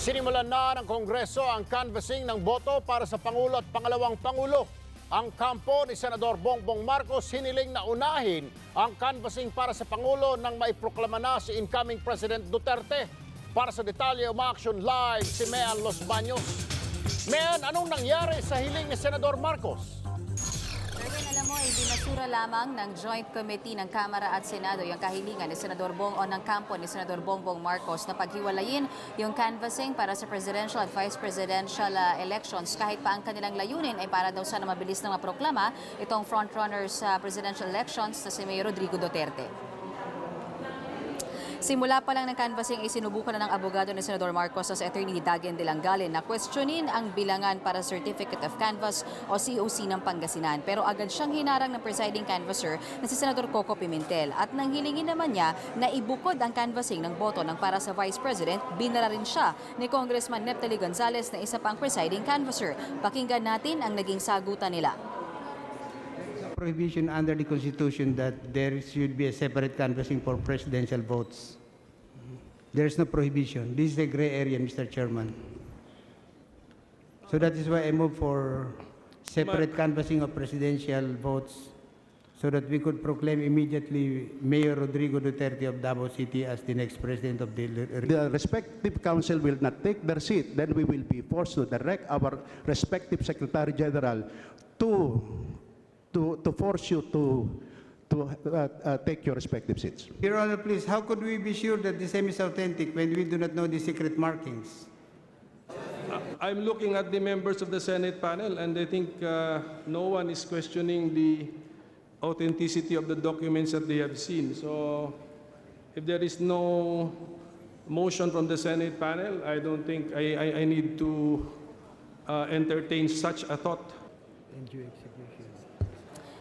Sinimulan na ng Kongreso ang canvassing ng boto para sa Pangulo at Pangalawang Pangulo. Ang kampo ni Senador Bongbong Marcos hiniling na unahin ang canvassing para sa Pangulo nang maiproklama na si incoming President Duterte. Para sa detalye, umaaksyon live si Mean Los Baños. Mean, anong nangyari sa hiling ni Senador Marcos? Erwin, alam mo, ibinasura lamang ng Joint Committee ng Kamara at Senado yung kahilingan ni Senador Bong o ng kampo ni Senador Bongbong Marcos na paghiwalayin yung canvassing para sa presidential at vice presidential uh, elections kahit pa ang kanilang layunin ay para daw sana mabilis na maproklama itong frontrunner sa presidential elections na si Mayor Rodrigo Duterte. Simula pa lang ng canvassing ay sinubukan na ng abogado ni Senador Marcos sa attorney Dagen de Langalin na questionin ang bilangan para Certificate of Canvass o COC ng Pangasinan. Pero agad siyang hinarang ng presiding canvasser na si Senador Coco Pimentel at nang hilingin naman niya na ibukod ang canvassing ng boto ng para sa Vice President, binara rin siya ni Congressman Neptali Gonzales na isa pang presiding canvasser. Pakinggan natin ang naging sagutan nila. Prohibition under the Constitution that there should be a separate canvassing for presidential votes. There is no prohibition. This is a gray area, Mr. Chairman. So that is why I move for separate canvassing of presidential votes so that we could proclaim immediately Mayor Rodrigo Duterte of Davao City as the next president of the the respective council will not take their seat, then we will be forced to direct our respective Secretary General to, to, to force you to, to uh, uh, take your respective seats. Your Honor, please, how could we be sure that the same is authentic when we do not know the secret markings? I'm looking at the members of the Senate panel, and I think uh, no one is questioning the authenticity of the documents that they have seen. So if there is no motion from the Senate panel, I don't think I, I, I need to uh, entertain such a thought.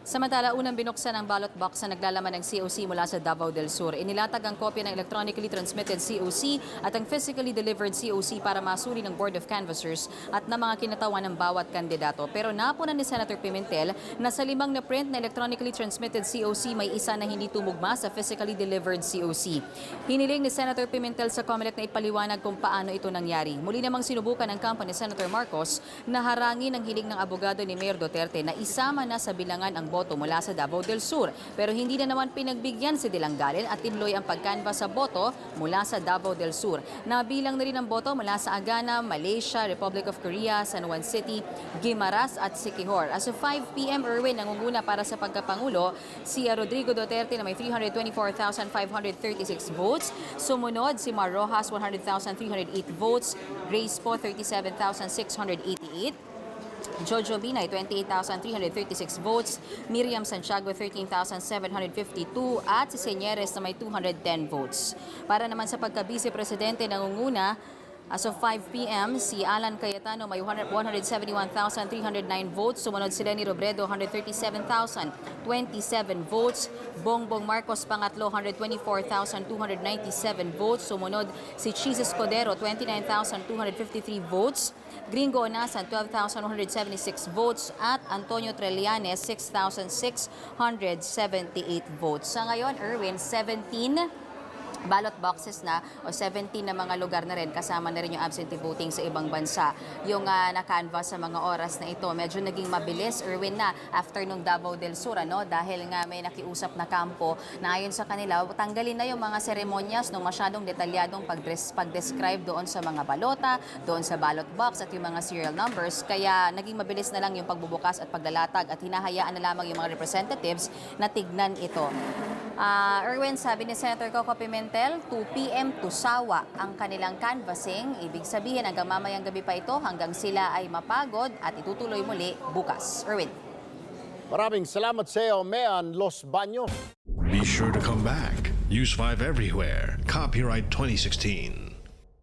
Samantala, unang binuksan ang ballot box na naglalaman ng COC mula sa Davao del Sur. Inilatag ang kopya ng electronically transmitted COC at ang physically delivered COC para masuri ng Board of Canvassers at ng mga kinatawan ng bawat kandidato. Pero napunan ni Senator Pimentel na sa limang na print na electronically transmitted COC may isa na hindi tumugma sa physically delivered COC. Hiniling ni Senator Pimentel sa COMELEC na ipaliwanag kung paano ito nangyari. Muli namang sinubukan ng kampo ni Senator Marcos na harangin ang hiling ng abogado ni Mayor Duterte na isama na sa bilangan ang boto mula sa Davao del Sur. Pero hindi na naman pinagbigyan si Dilanggalin at tinuloy ang pagkanvas sa boto mula sa Davao del Sur. Nabilang na rin ang boto mula sa Agana, Malaysia, Republic of Korea, San Juan City, Guimaras at Siquijor. As of 5 p.m. Erwin nangunguna para sa pagkapangulo si Rodrigo Duterte na may 324,536 votes. Sumunod si Mar Rojas 100,308 votes, Grace Po 37,688. Jojo Binay, 28,336 votes. Miriam Santiago, 13,752. At si Senyeres na may 210 votes. Para naman sa pagka-vice presidente nangunguna, As of 5 p.m., si Alan Cayetano may 100 171,309 votes. Sumunod si Lenny Robredo, 137,027 votes. Bongbong Marcos pangatlo, 124,297 votes. Sumunod si Chis Escudero, 29,253 votes. Gringo Onasan, 12,176 votes. At Antonio Trillanes, 6,678 votes. Sa ngayon, Erwin, 17 ballot boxes na o 17 na mga lugar na rin kasama na rin yung absentee voting sa ibang bansa. Yung uh, na-canvas sa mga oras na ito, medyo naging mabilis, Erwin na after nung Davao del Sur, ano, dahil nga may nakiusap na kampo na ayon sa kanila, tanggalin na yung mga seremonyas nung masyadong detalyadong pag-des- pag-describe doon sa mga balota, doon sa ballot box at yung mga serial numbers. Kaya naging mabilis na lang yung pagbubukas at paglalatag at hinahayaan na lamang yung mga representatives na tignan ito. Ah, Erwin, sabi ni Senator Coco Pimentel, 2 p.m. to sawa ang kanilang canvassing. Ibig sabihin hanggang mamayang gabi pa ito hanggang sila ay mapagod at itutuloy muli bukas. Erwin. Maraming salamat sa iyo, Mean Los Baños. Be sure to come back. Use 5 everywhere. Copyright 2016.